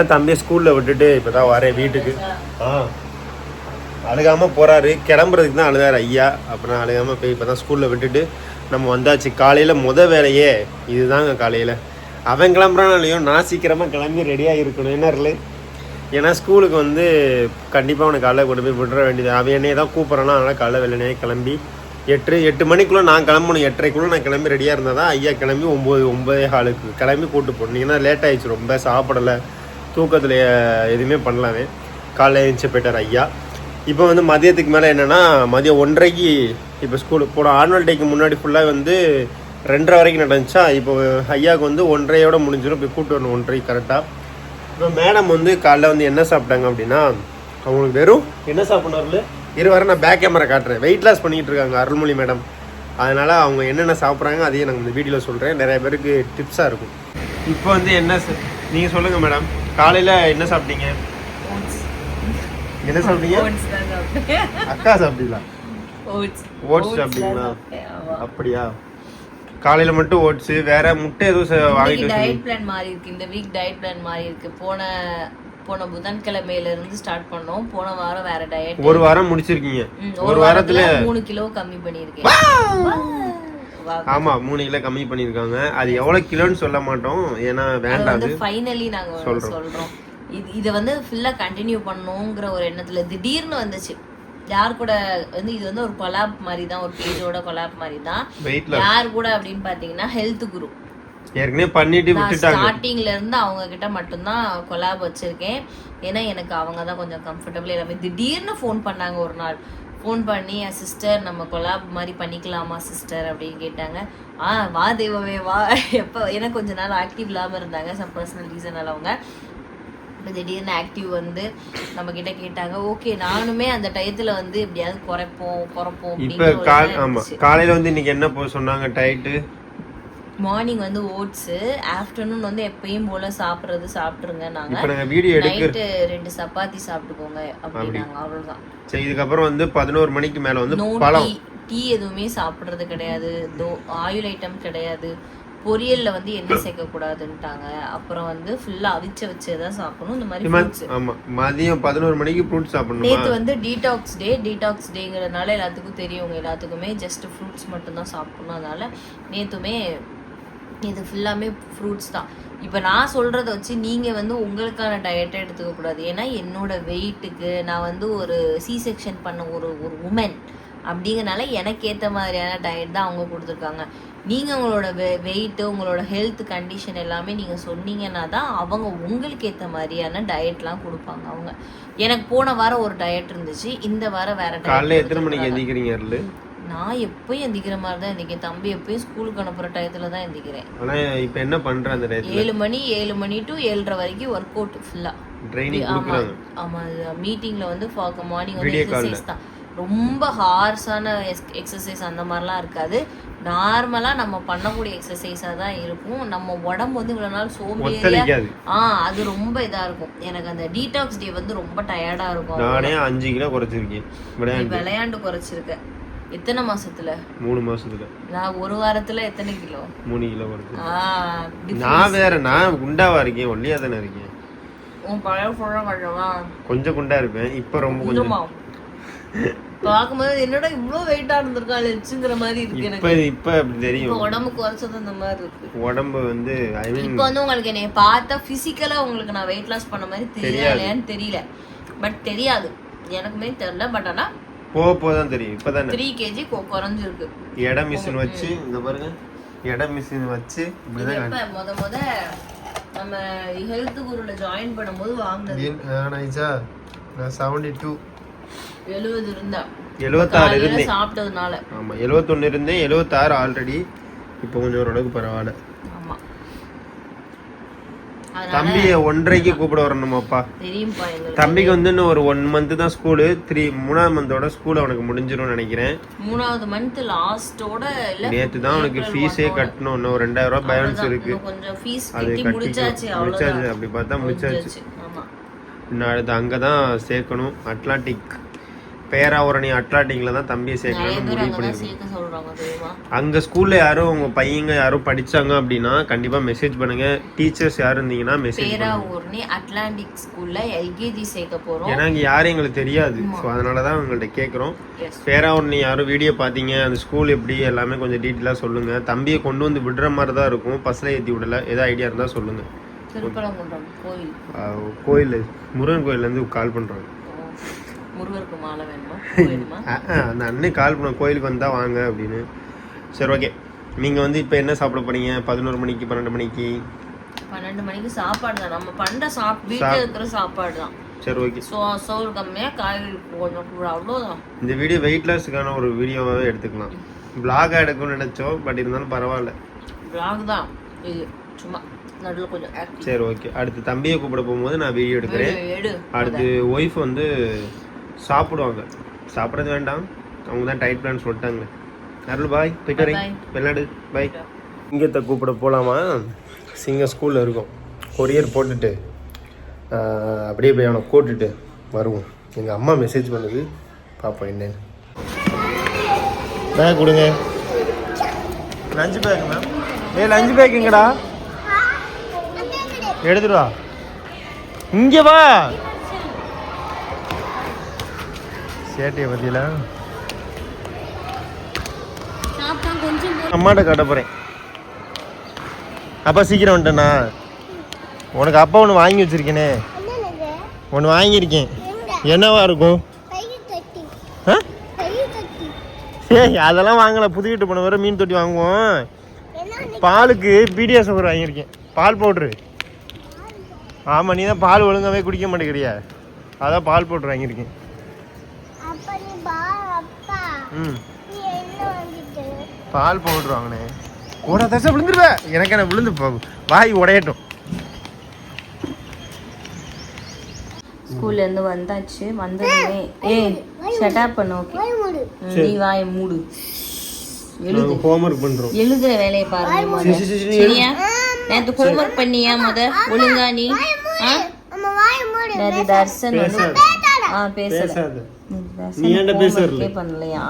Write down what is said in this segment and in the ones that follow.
நான் தம்பியை ஸ்கூலில் விட்டுட்டு இப்போ தான் வரேன் வீட்டுக்கு. ஆ. அழுகாமல் போகிறாரு கிளம்புறதுக்கு தான் அழுதாரு ஐயா. அப்புறம் அழுகாமல் போய் இப்போ தான் ஸ்கூலில் விட்டுட்டு நம்ம வந்தாச்சு. காலையில் முத வேலையே இதுதாங்க காலையில். அவன் கிளம்புறானாலையும் நான் சீக்கிரமாக கிளம்பி ரெடியாக இருக்கணும் என்ன ஏன்னா ஸ்கூலுக்கு வந்து கண்டிப்பாக அவனை காலைல கொண்டு போய் விடுற வேண்டியது. அவன் என்னைய தான் கூப்பிட்றானா அதனால் காலைல வெள்ளனே கிளம்பி எட்டு எட்டு மணிக்குள்ளே நான் கிளம்பணும். எட்டரைக்குள்ளே நான் கிளம்பி ரெடியாக இருந்தால் தான் ஐயா கிளம்பி ஒம்பது ஒம்பதே ஹாலுக்கு கிளம்பி கூட்டு போகணும். ஏன்னா லேட் ஆயிடுச்சு. ரொம்ப சாப்பிடலை. தூக்கத்தில் எதுவுமே பண்ணலாமே. காலைல எழுந்துச்சு போயிட்டார் ஐயா. இப்போ வந்து மதியத்துக்கு மேலே என்னென்னா மதியம் ஒன்றரைக்கு இப்போ ஸ்கூலுக்கு போன ஆனுவல் டேக்கு முன்னாடி ஃபுல்லாக வந்து ரெண்டரை வரைக்கும் நடந்துச்சா? இப்போ ஐயாவுக்கு வந்து ஒன்றரையோட முடிஞ்சிடும் இப்போ கூப்பிட்டு வரணும் ஒன்றரைக்கு கரெக்டாக இப்போ மேடம் வந்து காலைல வந்து என்ன சாப்பிட்டாங்க அப்படின்னா அவங்களுக்கு வெறும் என்ன சாப்பிட்றாரு இருவரை நான் பேக் கேமரா காட்டுறேன். வெயிட் லாஸ் பண்ணிகிட்டு இருக்காங்க அருள்மொழி மேடம் அதனால் அவங்க என்னென்ன சாப்பிட்றாங்க அதையும் நான் இந்த வீடியோவில் சொல்கிறேன் நிறைய பேருக்கு டிப்ஸாக இருக்கும். இப்போ வந்து என்ன நீங்கள் சொல்லுங்கள் மேடம் காலையில என்ன சாப்பிட்டீங்க? என்ன சாப்பிட்டீங்க? அக்கா சாப்பிட்டீங்களா? ஓட்ஸ் ஓட்ஸ் சாப்பிட்டீங்களா? அப்படியா? காலையில மட்டும் ஓட்ஸ் வேற முட்டை எதுவும் வாங்கிட்டு டயட் பிளான் மாறி இருக்கு. இந்த வீக் டயட் பிளான் மாறி இருக்கு. போன போன புதன்கிழமையில இருந்து ஸ்டார்ட் பண்ணோம். போன வாரம் வேற டயட் ஒரு வாரம் முடிச்சிருக்கீங்க. ஒரு வாரத்துல மூணு கிலோ கம்மி பண்ணியிருக்கேன். வா. ஆமா மூணு கிலோ கம்மி பண்ணிருக்காங்க அது எவ்வளவு கிலோன்னு சொல்ல மாட்டோம். ஏன்னா வேண்டாம் ஃபைனலி நாங்க சொல்றோம். இது இதை வந்து ஃபுல்லா கண்டினியூ பண்ணணுங்கிற ஒரு எண்ணத்துல திடீர்னு வந்துச்சு. யார் கூட வந்து இது வந்து ஒரு கொலாப் மாதிரி தான் ஒரு பேஜோட கொலாப் மாதிரி தான் யார் கூட அப்படின்னு பாத்தீங்கன்னா ஹெல்த் குரு ஏற்கனவே பண்ணிட்டு விட்டுட்டாங்க. ஸ்டார்டிங்ல இருந்து அவங்க கிட்ட மட்டும்தான் கொலாப் வச்சிருக்கேன். ஏன்னா எனக்கு அவங்க தான் கொஞ்சம் கம்ஃபர்டபுள் எல்லாமே திடீர்னு ஃபோன் பண்ணாங்க ஒரு நாள். ஃபோன் பண்ணி என் சிஸ்டர் நம்ம கொலாப் மாதிரி பண்ணிக்கலாமா சிஸ்டர் அப்படின்னு கேட்டாங்க. ஆ வா தெய்வமே வா. எப்போ ஏன்னா கொஞ்ச நாள் ஆக்டிவ் இல்லாமல் இருந்தாங்க சம் பர்சனல் ரீசனால் அவங்க. இப்போ திடீர்னு ஆக்டிவ் வந்து நம்ம கிட்ட கேட்டாங்க. ஓகே நானுமே அந்த டயத்துல வந்து எப்படியாவது குறைப்போம் குறைப்போம் அப்படின்னு காலையில வந்து இன்னைக்கு என்ன சொன்னாங்க டயட்டு மார்னிங் வந்து ஓட்ஸு ஆஃப்டர்நூன் வந்து எப்பயும் போல சாப்பிட்றது சாப்பிட்ருங்க நாங்க இப்ப நாங்க வீடியோ எடுக்க நைட்டு ரெண்டு சப்பாத்தி சாப்பிட்டுக்கோங்க அப்படின்னாங்க அவ்வளவுதான். சரி இதுக்கப்புறம் வந்து பதினோரு மணிக்கு மேல வந்து பழம். டீ எதுவுமே சாப்பிட்றது கிடையாது. தோ ஆயில் ஐட்டம் கிடையாது. பொரியல்ல வந்து எண்ணெய் சேர்க்க கூடாதுன்ட்டாங்க அப்புறம் வந்து ஃபுல்லா அவிச்ச வச்சதான் சாப்பிடணும். இந்த மாதிரி. ஆமா மதியம் பதினோரு மணிக்கு ஃப்ரூட் சாப்பிடணுமா? நேத்து வந்து டீடாக்ஸ் டே டீடாக்ஸ் டேங்கிறதுனால எல்லாத்துக்கும் தெரியும். எல்லாத்துக்குமே ஜஸ்ட் ஃப்ரூட்ஸ் மட்டும் தான் சாப்பிடணும். அதனால நேத்துமே இது ஃபுல்லாமே ஃப்ரூட்ஸ் தான். இப்போ நான் சொல்கிறத வச்சு நீங்கள் வந்து உங்களுக்கான டயட்டை எடுத்துக்க கூடாது. ஏன்னா என்னோட வெயிட்டுக்கு நான் வந்து ஒரு சி செக்ஷன் பண்ண ஒரு ஒரு உமன் அப்படிங்கறனால எனக்கு ஏற்ற மாதிரியான டயட் தான் அவங்க கொடுத்துருக்காங்க. நீங்கள் உங்களோட வெ வெயிட்டு உங்களோட ஹெல்த் கண்டிஷன் எல்லாமே நீங்கள் சொன்னீங்கன்னா தான் அவங்க உங்களுக்கு ஏற்ற மாதிரியான டயட்லாம் கொடுப்பாங்க அவங்க. எனக்கு போன வாரம் ஒரு டயட் இருந்துச்சு. இந்த வாரம் வேற டயட் எத்தனை மணிக்கு எந்திக்கிறீங்க நான் எப்பயும் எந்திக்கிற மாதிரி தான் எந்திக்கிறேன். தம்பி எப்பயும் ஸ்கூலுக்கு அனுப்புற டயத்துல தான் எந்திக்கிறேன். ஆனா இப்ப என்ன பண்ற அந்த டயத்துல? ஏழு மணி ஏழு மணி டு ஏழரை வரைக்கும் ஒர்க் அவுட் ஃபுல்லா ட்ரைனிங் ஆமா கொடுக்குறாங்க. ஆமா மீட்டிங்ல வந்து மார்னிங் வந்து. எக்ஸசைஸ் தான். ரொம்ப ஹார்ஸான எக்ஸசைஸ் அந்த மாதிரிலாம் இருக்காது. நார்மலா நம்ம பண்ணக்கூடிய எக்ஸசைஸா தான் இருக்கும். நம்ம உடம்பு வந்து இவ்வளவு நாள் சோம்பேறியா ஆ அது ரொம்ப இதா இருக்கும். எனக்கு அந்த டீடாக்ஸ் டே வந்து ரொம்ப டயர்டா இருக்கும். நானே அஞ்சு கிலோ குறைச்சிருக்கேன். விளையாண்டு. விளையாண்டு குறைச்சிருக்க. எத்தனை மாசத்துல? மூணு மாசத்துல. நான் ஒரு வாரத்துல எத்தனை கிலோ? மூணு கிலோ difference. நான் வேற நான் குண்டாவா இருக்கேன் ஒல்லியா தானே இருக்கேன். உன் பழைய சொல்ல கொஞ்சமா கொஞ்சம் குண்டா இருப்பேன் இப்ப ரொம்ப கொஞ்சம். பார்க்கும்போது என்னடா இவ்ளோ வெயிட்டா இருந்திருக்கா லெச்சுங்கிற மாதிரி இருக்கு எனக்கு. இப்ப இப்ப அப்படி இப்ப தெரியும் உடம்பு குறைச்சது அந்த மாதிரி இருக்கு. உடம்பு வந்து ஐ மீன் இப்போ வந்து உங்களுக்கு என்னைய பார்த்தா பிசிக்கலா உங்களுக்கு நான் வெயிட் லாஸ் பண்ண மாதிரி தெரியலையான்னு தெரியல. பட் தெரியாது. எனக்குமே தெரியல பட் ஆனா போக போதான் தெரியும். இப்பதானே த்ரீ கேஜி குறைஞ்சிருக்கு. எடை மிஷின் வச்சு இந்த பாருங்க. எடை மிஷின் வச்சு முத முத நம்ம ஹெல்த் குருல ஜாயின் பண்ணும்போது வாங்கினது. ஆயிச்சா செவன்டி டூ எழுபது இருந்தா. எழுபத்தாறு இருந்தேன். சாப்பிட்டதுனால. ஆமா எழுபத்தொன்னு இருந்தேன். எழுபத்தாறு ஆல்ரெடி இப்போ கொஞ்சம் ஓரளவுக்கு பரவாயில்ல. தம்பியை ஒன்றரைக்கு கூப்பிட வரணுமாப்பா. தம்பிக்கு வந்து இன்னும் ஒரு ஒன் மந்த் தான் ஸ்கூலு த்ரீ மூணாவது மந்தோட ஸ்கூல் அவனுக்கு முடிஞ்சிரும்னு நினைக்கிறேன். மூணாவது மந்த் லாஸ்டோட நேத்து தான் அவனுக்கு ஃபீஸே கட்டணும் இன்னும் ஒரு ரெண்டாயிரம் ரூபாய் பேலன்ஸ் இருக்கு. அது கட்டி முடிச்சாச்சு அப்படி பார்த்தா முடிச்சாச்சு. இன்னும் அடுத்து அங்கே தான் சேர்க்கணும் அட்லாண்டிக் பேராவரணி அட்லாட்டிக்கில் தான் தம்பியை சேர்க்கலாம்னு முடிவு பண்ணியிருக்கோம். அங்கே ஸ்கூலில் யாரும் உங்கள் பையங்க யாரும் படிச்சாங்க அப்படின்னா கண்டிப்பாக மெசேஜ் பண்ணுங்கள் டீச்சர்ஸ் யாரும் இருந்தீங்கன்னா மெசேஜ் பேரா ஊர்னி அட்லாண்டிக் ஸ்கூல்ல எல்கேஜி சேர்க்க போறோம். ஏன்னா இங்கே யாரும் எங்களுக்கு தெரியாது. ஸோ அதனால தான் உங்கள்கிட்ட கேட்குறோம் பேராவரணி யாரும் வீடியோ பார்த்தீங்க அந்த ஸ்கூல் எப்படி எல்லாமே கொஞ்சம் டீட்டெயிலாக சொல்லுங்கள் தம்பியை கொண்டு வந்து விடுற மாதிரி தான் இருக்கும். பஸ்ஸில் ஏற்றி விடல. ஏதாவது ஐடியா இருந்தால் சொல்லுங்கள் திருப்பரங்குன்றம் கோயில். கோயில் முருகன் கோயிலேருந்து கால் பண்ணுறாங்க முருகருக்கு மாலை வேணுமா? அந்த அண்ணன் கால் பண்ண கோயிலுக்கு வந்தால் வாங்க அப்படின்னு. சரி ஓகே. நீங்கள் வந்து இப்போ என்ன சாப்பிட போறீங்க? பதினோரு மணிக்கு பன்னெண்டு மணிக்கு? பன்னெண்டு மணிக்கு சாப்பாடு தான் நம்ம பண்ற சாப் வீட்டுல இருக்கிற சாப்பாடு தான் சரி ஓகே. சோ சோறு கம்மியா காய்கறி கொஞ்சம் கூட அவ்வளோதான் இந்த வீடியோ வெயிட் லாஸுக்கான ஒரு வீடியோவாகவே எடுத்துக்கலாம். பிளாகாக எடுக்கணும்னு நினச்சோம் பட் இருந்தாலும் பரவாயில்ல. Vlog தான். இது சும்மா நடுவில் கொஞ்சம் சரி ஓகே. அடுத்து தம்பியை கூப்பிட போகும்போது நான் வீடியோ எடுக்கிறேன். எடு, எடு. அடுத்து ஒய்ஃப் வந்து சாப்பிடுவாங்க. சாப்பிட்றது வேண்டாம். அவங்க தான் டைட் பிளான் சொல்லிட்டாங்க அருள் பாய் போயிட்டு வரேன். வெளிநாடு. பாய் சிங்கத்தை கூப்பிட போகலாமா சிங்கம் ஸ்கூலில் இருக்கும். கொரியர் போட்டுட்டு அப்படியே போய் அவனை கூட்டுட்டு வருவோம். எங்கள் அம்மா மெசேஜ் பண்ணுது. பார்ப்போம் என்னன்னு. பேக் கொடுங்க. லஞ்சு பேக் மேம் ஏ லஞ்சு பேக் எங்கடா? எடுத்துட்டு வா. இங்கே வா. சேட்டையை பற்றியில அம்மாட்ட காட்ட போகிறேன் அப்பா சீக்கிரம் வந்துட்டேண்ணா. உனக்கு அப்பா ஒன்று வாங்கி வச்சிருக்கேனே. ஒன்று வாங்கியிருக்கேன். என்னவா இருக்கும்? ஏய் அதெல்லாம் வாங்கல. புது வீட்டு போன வர மீன் தொட்டி வாங்குவோம். பாலுக்கு பிடிஎஸ் ஒரு வாங்கியிருக்கேன். பால் பவுட்ரு. ஆமாம் நீ தான் பால் ஒழுங்காவே குடிக்க மாட்டேங்கிறியா? அதான் பால் பவுட்ரு வாங்கியிருக்கேன். ம். பால் பவுட்ரு வாங்கினேன். ஓட தசை விழுந்துருவேன் எனக்கு என்ன விழுந்து போ- வாய் உடையட்டும். ஸ்கூல்ல இருந்து வந்தாச்சு வந்ததுமே. ஏய் ஷட் பண்ணு ஓகே நீ வாயை மூடு. எழுது. ஹோம்ஒர்க் பண்ணுறோம் எழுதுற வேலையை பாருங்க சரியா? நேத்து ஹோம்ஒர்க் பண்ணியா முத? ஒழுங்கா நீ? ஆ? நேத்து தர்சன் வந்து ஆ பேசல. நீ ஏன்டா பேசுறல? பண்ணலையா?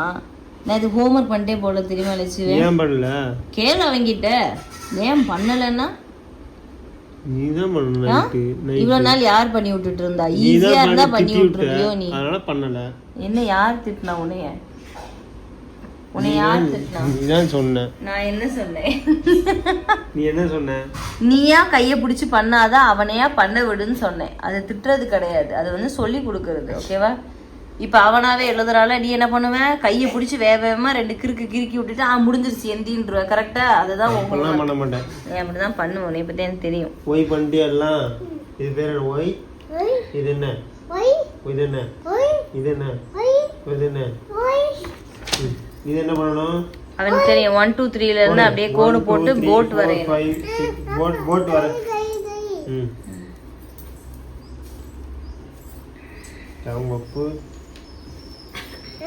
நேத்து ஹோம்ஒர்க் பண்ணிட்டே போல தெரியுமா லட்சுமி ஏன் பண்ணல? கேளு அவங்கிட்ட ஏன் பண்ணலன்னா? நீ தான் பண்ணணும் இவ்வளவு நாள் யார் பண்ணி விட்டுட்டு இருந்தா? ஈஸியா இருந்தா பண்ணி விட்டுருவியோ நீ. அதனால பண்ணல. என்ன யார் திட்டினா உன்னைய? நீயா கையை பிடிச்சி பண்ணாத அவனையா பண்ண விடுன்னு சொன்னேன். அது திட்டுறது கிடையாது. அது வந்து சொல்லி கொடுக்கறது ஓகேவா இப்ப அவனாவே எழுதுறால நீ என்ன பண்ணுவ? கையை பிடிச்சி வேக வேகமா ரெண்டு கிறுக்கு கிறுக்கி விட்டுட்டு ஆ முடிஞ்சிருச்சு எந்தின்றுவ கரெக்டா அதுதான் உங்களுக்கு பண்ண மாட்டேன். நீ அப்படிதான் பண்ணுவோம் உன்னை பத்தி எனக்கு தெரியும். ஒய் பண்ணிட்டியா எல்லாம் இது பேர் என்ன? ஒய் இது என்ன? இது என்ன? இது என்ன? இது என்ன? ம். இது என்ன பண்ணணும்? அவனுக்கு தெரியும். ஒன் டூ த்ரீல இருந்து அப்படியே கோடு போட்டு போட் வரையணும். போட் போட் வர. ம். தவங்கப்பு.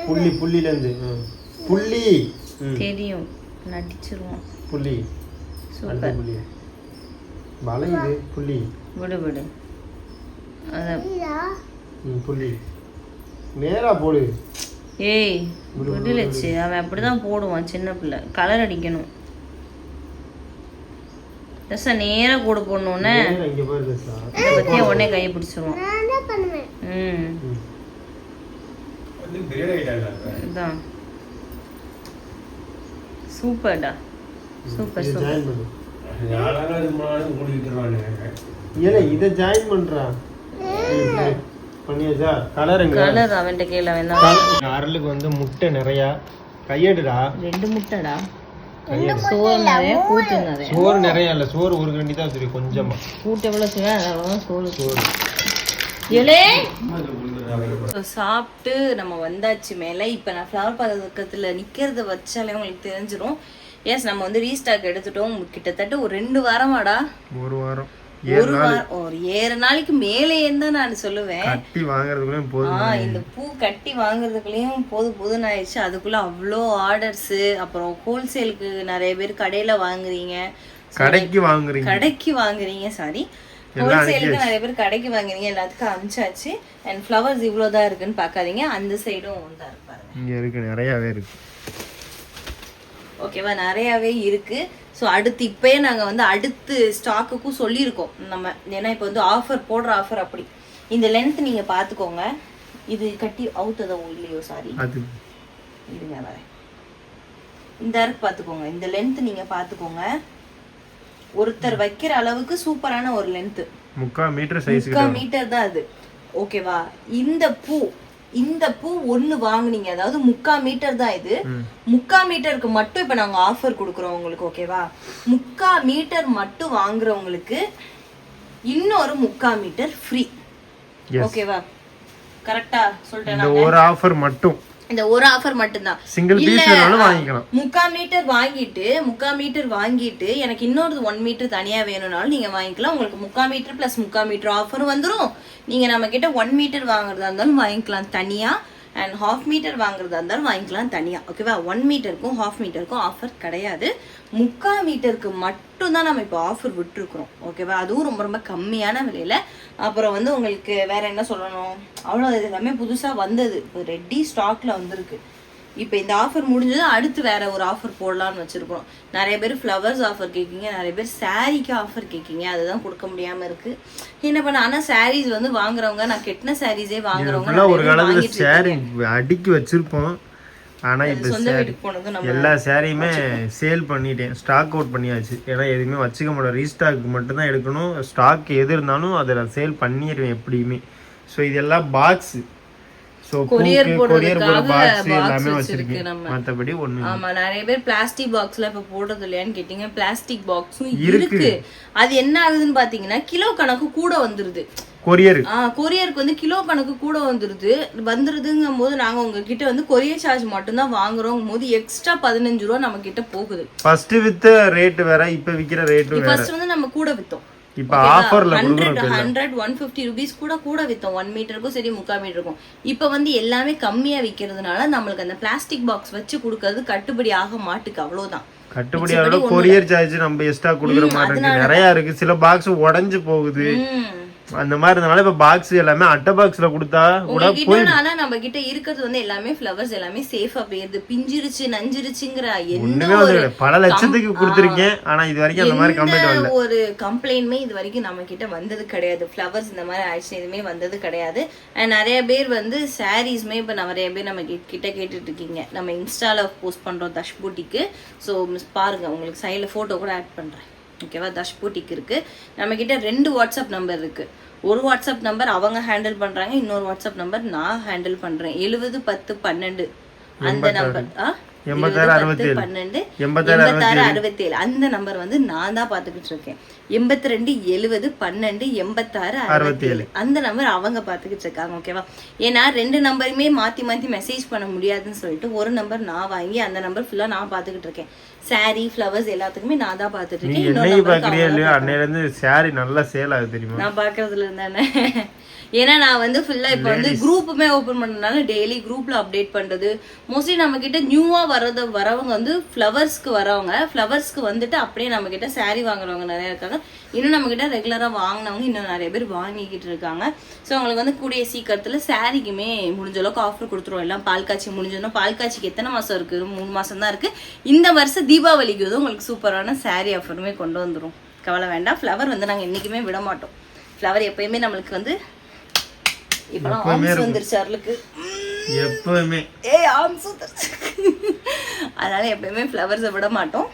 புள்ளி புள்ளிலேருந்து ம். புள்ளி. தெரியும். நடிச்சிருவோம். புள்ளி. சூப்பர். புள்ளி வளையுது புள்ளி. விடு விடு. புள்ளி. நேரா போடு. ஏய். விடுலச்சு அவன் அப்படிதான் போடுவான் சின்ன பிள்ளை. கலர் அடிக்கணும். ஜஸ்ட் நேரா கூட போடணுன்னே தசா. இதை பத்தி உடனே கையை பிடிச்சிருவான். ம். இதான். சூப்பர்டா. Super super. ஏல இத ஜாயின் பண்றா? ம், பண்ணியாச்சா? கலர் எங்க? கலர் அவன்கிட்ட கேள வேணாம் அருளுக்கு வந்து முட்டை நிறையா. கையெடுடா. ரெண்டு முட்டைடா? சோறு நிறைய கூட்டு நிறைய. சோறு நிறைய இல்ல சோறு ஒரு கண்டி தான் வச்சிருக்கு கொஞ்சமா. கூட்டு எவ்வளவு அவ்வளவுதான் சோறு. சோறு. ஏலே சாப்பிட்டு நம்ம வந்தாச்சு மேலே இப்போ நான் ஃப்ளவர் பக்கத்தில் நிற்கிறத வச்சாலே உங்களுக்கு தெரிஞ்சிரும். எஸ் நம்ம வந்து ரீஸ்டாக் எடுத்துட்டோம். கிட்டத்தட்ட ஒரு ரெண்டு வாரமாடா. ஒரு வாரம். ஒரு ஒரு ஏழு நாளைக்கு மேலேன்னு தான் நான் சொல்லுவேன். கட்டி வாங்குறதுக்குள்ள போதும் இந்த பூ கட்டி வாங்குறதுக்குள்ளேயும் போது போதுன்னு ஆயிடுச்சு. அதுக்குள்ள அவ்வளோ ஆர்டர்ஸு அப்புறம் ஹோல்சேலுக்கு நிறைய பேர் கடையில் வாங்குறீங்க. கடைக்கு வாங்குறீங்க. கடைக்கு வாங்குறீங்க சாரி ஹோல்சேலுக்கு நிறைய பேர் கடைக்கு வாங்கினீங்க எல்லாத்துக்கும் அமிச்சாச்சு அண்ட் ஃப்ளவர்ஸ் இவ்வளோதான் இருக்குன்னு பார்க்காதீங்க. அந்த சைடும் தான் இருக்கு பாருங்க. இங்க இருக்கு நிறையவே இருக்கு. ஓகேவா நிறையாவே இருக்கு. ஸோ அடுத்து இப்பயே நாங்கள் வந்து அடுத்து ஸ்டாக்குக்கும் சொல்லியிருக்கோம். நம்ம ஏன்னா இப்போ வந்து ஆஃபர் போடுற ஆஃபர் அப்படி. இந்த லென்த் நீங்கள் பார்த்துக்கோங்க இது கட்டி அவுத்ததோ இல்லையோ சாரி இருங்க வரேன். இந்த இருக்கு பார்த்துக்கோங்க இந்த லென்த் நீங்கள் பார்த்துக்கோங்க ஒருத்தர் வைக்கிற அளவுக்கு சூப்பரான ஒரு லென்த்து முக்கால் மீட்டர் சைஸ் முக்கால் மீட்டர் தான் அது. ஓகேவா இந்த பூ இந்த பூ ஒண்ணு வாங்குனீங்க. அதாவது முக்கா மீட்டர் தான் இது. முக்கா மீட்டருக்கு மட்டும் இப்ப நாங்க ஆஃபர் கொடுக்குறோம் உங்களுக்கு ஓகேவா முக்கா மீட்டர் மட்டும் வாங்குறவங்களுக்கு இன்னொரு முக்கா மீட்டர் ஃப்ரீ ஓகேவா கரெக்டா சொல்லிட்டேன் ஒரு ஆஃபர் மட்டும். இந்த ஒரு ஆஃபர் மட்டும்தான். சிங்கிள் வாங்கிக்கலாம். முக்கா மீட்டர் வாங்கிட்டு முக்கா மீட்டர் வாங்கிட்டு எனக்கு இன்னொரு ஒன் மீட்டர் தனியா வேணும்னாலும் நீங்க வாங்கிக்கலாம். உங்களுக்கு முக்கா மீட்டர் பிளஸ் முக்கா மீட்டர் ஆஃபரும் வந்துரும். நீங்க நம்ம கிட்ட ஒன் மீட்டர் வாங்குறதா இருந்தாலும் வாங்கிக்கலாம் தனியா. அண்ட் ஹாஃப் மீட்டர் வாங்குறதா இருந்தாலும் வாங்கிக்கலாம் தனியா. ஓகேவா ஒன் மீட்டருக்கும் ஹாஃப் மீட்டருக்கும் ஆஃபர் கிடையாது. முக்கா மீட்டருக்கு மட்டும் தான் நம்ம இப்போ ஆஃபர் விட்டுருக்குறோம். ஓகேவா அதுவும் ரொம்ப ரொம்ப கம்மியான விலையில அப்புறம் வந்து உங்களுக்கு வேற என்ன சொல்லணும்? அவ்வளோ இது எல்லாமே புதுசா வந்தது. இப்போ ரெட்டி ஸ்டாக்ல வந்திருக்கு. இப்போ இந்த ஆஃபர் முடிஞ்சது அடுத்து வேற ஒரு ஆஃபர் போடலாம்னு வச்சிருக்கோம் நிறைய பேர் ஃப்ளவர்ஸ் ஆஃபர் கேட்கீங்க நிறைய பேர் சாரீக்கு ஆஃபர் கேட்கீங்க. அதுதான் கொடுக்க முடியாம இருக்கு. என்ன பண்ண ஆனா சாரீஸ் வந்து வாங்குறவங்க நான் கெட்டின சாரீஸே வாங்குறவங்க ஒரு காலத்துல சேரீ அடுக்கி வச்சிருப்போம். ஆனா இப்ப எல்லா சேரீயுமே சேல் பண்ணிட்டேன். ஸ்டாக் அவுட் பண்ணியாச்சு. ஏன்னா எதுவுமே வச்சுக்க முடியாது ரீஸ்டாக் மட்டும் தான் எடுக்கணும். ஸ்டாக் எது இருந்தாலும் அதை நான் சேல் பண்ணிடுவேன் எப்படியுமே. ஸோ இதெல்லாம் பாக்ஸ் ஸோ கொரியர் பாக்ஸ் எல்லாமே வச்சிருக்கு வச்சிருக்கேன். மற்றபடி ஆமா நிறைய பேர் பிளாஸ்டிக் பாக்ஸ்ல இப்ப போடுறது இல்லையான்னு கேட்டீங்க. பிளாஸ்டிக் பாக்ஸும். இருக்கு. அது என்ன ஆகுதுன்னு பாத்தீங்கன்னா கிலோ கணக்கு கூட வந்துருது. கொரியர். ஆ கொரியருக்கு வந்து கிலோ கணக்கு கூட வந்துருது. வந்துருதுங்கும் போது நாங்க உங்ககிட்ட வந்து கொரியர் சார்ஜ் மட்டும்தான் வாங்குறோம் போது எக்ஸ்ட்ரா பதினஞ்சு ரூபா நம்ம கிட்ட போகுது. ஃபர்ஸ்ட் வித்த ரேட் வேற இப்ப விக்கிற வேற. ஃபர்ஸ்ட் வந்து நம்ம கூட வித்தோம். இப்ப ஆஃபர்ல ஹண்ட்ரட் ஒன் ஃபிஃப்டி ருபீஸ் கூட கூட வித்தோம். ஒன் மீட்டருக்கும் சரி முக்கால் மீட்டருக்கும் இப்போ வந்து எல்லாமே கம்மியா விற்கிறதுனால நம்மளுக்கு அந்த பிளாஸ்டிக் பாக்ஸ் வச்சு கொடுக்கறது கட்டுப்படி ஆக மாட்டுக்கு அவ்வளவுதான் கட்டுப்படி கொரியர் சார்ஜ் நம்ம எக்ஸ்ட்ரா கொடுக்குற மாதிரி நிறைய இருக்கு. சில பாக்ஸ் உடைஞ்சு போகுது. அந்த மாதிரி இருந்தனால இப்ப பாக்ஸ் எல்லாமே அட்டை பாக்ஸ்ல கொடுத்தா கூட ஆனா நம்ம கிட்ட இருக்கிறது வந்து எல்லாமே ஃப்ளவர்ஸ் எல்லாமே சேஃபா போயிருது. பிஞ்சிருச்சு நஞ்சிருச்சுங்கிற ஒண்ணுமே ஒரு வந்து பல லட்சத்துக்கு கொடுத்துருக்கேன். ஆனா இது வரைக்கும் அந்த மாதிரி கம்ப்ளைண்ட் வரல. ஒரு கம்ப்ளைண்ட்மே இது வரைக்கும் நம்ம கிட்ட வந்தது கிடையாது. ஃப்ளவர்ஸ் இந்த மாதிரி ஆயிடுச்சு எதுவுமே வந்தது கிடையாது. நிறைய பேர் வந்து சாரீஸ்மே இப்போ நிறைய பேர் நம்ம கிட்ட- கிட்ட கேட்டுட்டு இருக்கீங்க. நம்ம இன்ஸ்டால போஸ்ட் பண்றோம் தஷ் பூட்டிக்கு ஸோ பாருங்க உங்களுக்கு சைடில் ஃபோட்டோ கூட ஆட் பண்றேன். ஓகேவா? தஷ் பூட்டிக் இருக்கு. நம்ம கிட்ட ரெண்டு வாட்ஸ்அப் நம்பர் இருக்கு. ஒரு வாட்ஸ்அப் நம்பர் அவங்க ஹேண்டில் பண்றாங்க இன்னொரு வாட்ஸ்அப் நம்பர் நான் ஹேண்டில் பண்றேன். எழுபது பத்து பன்னெண்டு. அந்த நம்பர் எண்பத்தாறு, அறுபத்தி பத்து, ஏழு. பன்னெண்டு எண்பத்தாறு, எண்பத்தாறு அறுபத்தேழு. அந்த நம்பர் வந்து நான் தான் பாத்துக்கிட்டு இருக்கேன். எண்பத்தி ரெண்டு எழுபது பன்னெண்டு எண்பத்தாறு அறுபத்தேழு. அந்த நம்பர் அவங்க பாத்துக்கிட்டு இருக்காங்க ஓகேவா ஏன்னா ரெண்டு நம்பருமே மாத்தி மாத்தி மெசேஜ் பண்ண முடியாதுன்னு சொல்லிட்டு ஒரு நம்பர் நான் வாங்கி அந்த நம்பர் ஃபுல்லா நான் பாத்துக்கிட்டு இருக்கேன். சாரி ஃப்ளவர்ஸ் எல்லாத்துக்குமே நான் தான் பாத்துட்டு இருக்கேன். நான் பாக்குறதுல இருந்தானே ஏன்னா நான் வந்து ஃபுல்லா இப்போ வந்து குரூப்புமே ஓபன் பண்ணனால டெய்லி குரூப்ல அப்டேட் பண்றது. மோஸ்ட்லி நம்ம கிட்ட நியூவா வரது வரவங்க வந்து ஃப்ளவர்ஸ்க்கு வரவங்க ஃப்ளவர்ஸ்க்கு வந்துட்டு அப்படியே நம்ம கிட்ட saree வாங்குறவங்க நிறைய இருக்காங்க. இன்னும் நம்ம கிட்ட ரெகுலரா வாங்கினவங்க இன்னும் நிறைய பேர் வாங்கிக்கிட்டு இருக்காங்க. ஸோ அவங்களுக்கு வந்து கூடிய சீக்கிரத்துல சாரிக்குமே முடிஞ்ச அளவுக்கு ஆஃபர் கொடுத்துருவோம். எல்லாம் பால் காய்ச்சி முடிஞ்சோன்னா பால் காய்ச்சிக்கு எத்தனை மாசம் இருக்கு? மூணு மாசம் தான் இருக்கு. இந்த வருஷம் தீபாவளிக்கு வந்து உங்களுக்கு சூப்பரான saree ஆஃபருமே கொண்டு வந்துரும். கவலை வேண்டாம். ஃப்ளவர் வந்து நாங்க என்னைக்குமே விட மாட்டோம் ஃப்ளவர் எப்பயுமே நம்மளுக்கு வந்து இப்பெல்லாம் ஆம்ஸ் வந்துருச்சு அருளுக்கு. எப்பவுமே. ஏய் ஆம்ஸ் வந்துருச்சு. அதனால எப்பயுமே ஃப்ளவர்ஸை விட மாட்டோம்.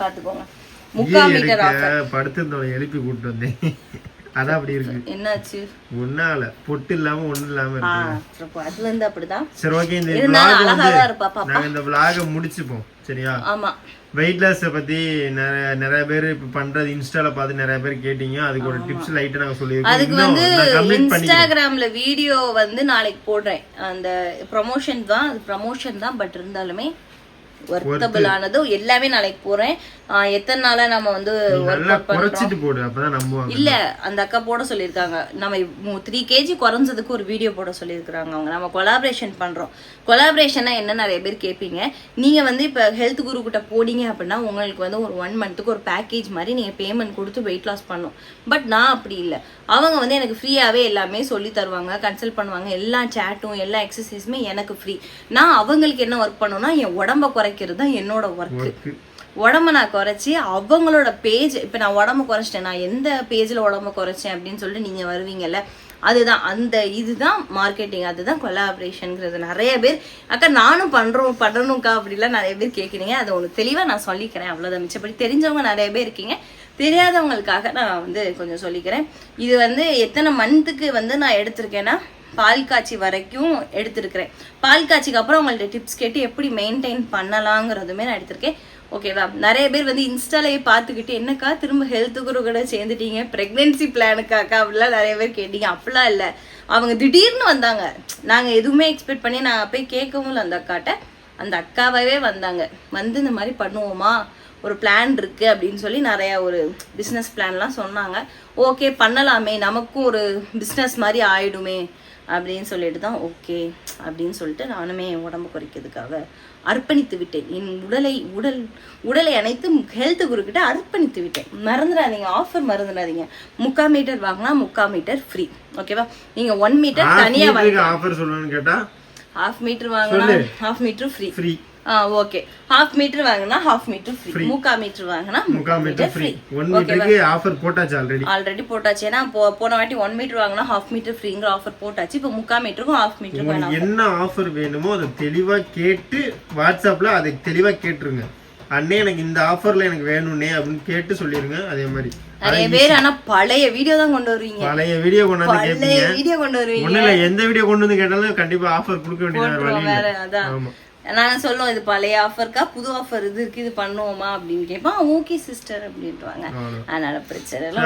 பார்த்துக்கோங்க முக்கா மீட்டர் எழுப்பி கூட்டு வந்தேன். அதான் அப்படி இருக்கு. என்னாச்சு? ஒன்னால. பொட்டு இல்லாம ஒண்ணு இல்லாம இருக்கு. அதுல இருந்து அப்படிதான். சரி ஓகே இந்த நாங்க இந்த முடிச்சுப்போம். சரியா? ஆமா. வெயிட் லாஸ் பத்தி நிறைய நிறைய பேர் இப்ப பண்றது இன்ஸ்டால பார்த்து நிறைய பேர் கேட்டீங்க. அதுக்கு ஒரு டிப்ஸ் லைட்டா நாங்க சொல்லியிருக்கோம். அதுக்கு வந்து இன்ஸ்டாகிராம்ல வீடியோ வந்து நாளைக்கு போடுறேன். அந்த ப்ரமோஷன் தான் அது ப்ரமோஷன் தான் பட் இருந்தாலுமே ஒர்த்தபிள் ஆனது எல்லாமே நாளைக்கு ஆஹ் எத்தனை நாளா நம்ம வந்து ஒர்க் நல்லா அவுட் பண்றோம்? குறைச்சிட்டு போடு அப்பதான் நம்புவாங்க. இல்ல அந்த அக்கா போட சொல்லியிருக்காங்க. நம்ம த்ரீ கேஜி குறைஞ்சதுக்கு ஒரு வீடியோ போட சொல்லியிருக்காங்க அவங்க. நம்ம கொலாபரேஷன் பண்றோம். கொலாபரேஷனா என்ன நிறைய பேர் கேட்பீங்க நீங்க வந்து இப்ப ஹெல்த் குரு கிட்ட போனீங்க அப்படின்னா உங்களுக்கு வந்து ஒரு ஒன் மந்த்துக்கு ஒரு பேக்கேஜ் மாதிரி நீங்க பேமெண்ட் கொடுத்து வெயிட் லாஸ் பண்ணும். பட் நான் அப்படி இல்லை. அவங்க வந்து எனக்கு ஃப்ரீயாவே எல்லாமே சொல்லி தருவாங்க கன்சல்ட் பண்ணுவாங்க. எல்லா சேட்டும் எல்லா எக்ஸசைஸுமே எனக்கு ஃப்ரீ நான் அவங்களுக்கு என்ன ஒர்க் பண்ணணும்னா என் உடம்ப குறைக்கிறது தான் என்னோட ஒர்க்கு. உடம்ப நான் குறைச்சி அவங்களோட பேஜ் இப்போ நான் உடம்ப குறைச்சிட்டேன். நான் எந்த பேஜில் உடம்ப குறைச்சேன் அப்படின்னு சொல்லிட்டு நீங்கள் வருவீங்கல்ல அதுதான். அந்த இதுதான் மார்க்கெட்டிங் அதுதான் கொலாபரேஷனுங்கிறது நிறைய பேர் அக்கா நானும் பண்ணுறோம் பண்ணணும்க்கா அப்படிலாம் நிறைய பேர் கேட்குறீங்க அதை ஒன்று தெளிவாக நான் சொல்லிக்கிறேன் அவ்வளோதான் மிச்சப்படி தெரிஞ்சவங்க நிறைய பேர் இருக்கீங்க. தெரியாதவங்களுக்காக நான் வந்து கொஞ்சம் சொல்லிக்கிறேன். இது வந்து எத்தனை மந்த்துக்கு வந்து நான் எடுத்திருக்கேன்னா பால் காய்ச்சி வரைக்கும் எடுத்திருக்கிறேன். பால் காய்ச்சிக்கு அப்புறம் உங்கள்ட்ட டிப்ஸ் கேட்டு எப்படி மெயின்டைன் பண்ணலாங்கிறதுமே நான் எடுத்திருக்கேன். ஓகேவா நிறைய பேர் வந்து இன்ஸ்டாலேயே பார்த்துக்கிட்டு என்னக்கா திரும்ப ஹெல்த் குரு கூட சேர்ந்துட்டீங்க? ப்ரெக்னென்சி பிளானுக்காக்கா அப்படிலாம் நிறைய பேர் கேட்டீங்க. அப்படிலாம் இல்லை. அவங்க திடீர்னு வந்தாங்க. நாங்கள் எதுவுமே எக்ஸ்பெக்ட் பண்ணி நான் போய் கேட்கவும் இல்லை அந்த அக்காட்ட. அந்த அக்காவே வந்தாங்க. வந்து இந்த மாதிரி பண்ணுவோமா? ஒரு பிளான் இருக்குது அப்படின்னு சொல்லி நிறையா ஒரு பிஸ்னஸ் பிளான்லாம் சொன்னாங்க. ஓகே பண்ணலாமே. நமக்கும் ஒரு பிஸ்னஸ் மாதிரி ஆயிடுமே. அப்படின்னு சொல்லிட்டு தான் ஓகே அப்படின்னு சொல்லிட்டு நானுமே என் உடம்பு குறைக்கிறதுக்காக அர்ப்பணித்து விட்டேன். என் உடலை உடல் உடலை அனைத்தும் ஹெல்த் குருக்கிட்ட அர்ப்பணித்து விட்டேன். மறந்துடாதீங்க. ஆஃபர் மறந்துடாதீங்க. முக்கா மீட்டர் வாங்கினா முக்கா மீட்டர் ஃப்ரீ ஓகேவா நீங்க ஒன் மீட்டர் தனியா வாங்க ஆஃபர் சொல்லணும்னு கேட்டா? ஹாஃப் மீட்டர் வாங்கினா half metre free free okay. Half metre வாங்கினா ஹாஃப் மீட்டர் ஃப்ரீ முக்கா மீட்டர் வாங்கினா முக்கா மீட்டர் ஃப்ரீ ஒன் மீட்டருக்கு ஆஃபர் போட்டாச்சு ஆல்ரெடி ஆல்ரெடி போட்டாச்சு. ஏன்னா போ போன வாட்டி ஒன் மீட்டர் வாங்கினா ஹாஃப் மீட்டர் ஃப்ரீங்கிற ஆஃபர் போட்டாச்சு. இப்போ முக்கா மீட்டருக்கும் ஹாஃப் மீட்டருக்கும் என்ன ஆஃபர் வேணுமோ அதை தெளிவா கேட்டு வாட்ஸ்அப்ல அதை தெளிவா கேட்டுருங்க. அண்ணே எனக்கு இந்த ஆஃபர்ல எனக்கு வேணும்னே அப்படின்னு கேட்டு சொல்லிருங்க. அதே மாதிரி. நிறைய பேர் ஆனா பழைய வீடியோ தான் கொண்டு வருவீங்க. பழைய வீடியோ கொண்டாந்து பழைய கேட்பீங்க வீடியோ கொண்டு வருவீங்க. ஒண்ணு எந்த வீடியோ கொண்டு வந்து கேட்டாலும் கண்டிப்பா ஆஃபர் கொடுக்க வேண்டியது வேற அதான். ஆமா நாங்க சொல்லுவோம் இது பழைய ஆஃபர்க்கா புது ஆஃபர் இது இருக்கு இது பண்ணுவோமா அப்படின்னு கேட்போம் ஓகே சிஸ்டர் அப்படின்ட்டுவாங்க. அதனால பிரச்சனை இல்லை.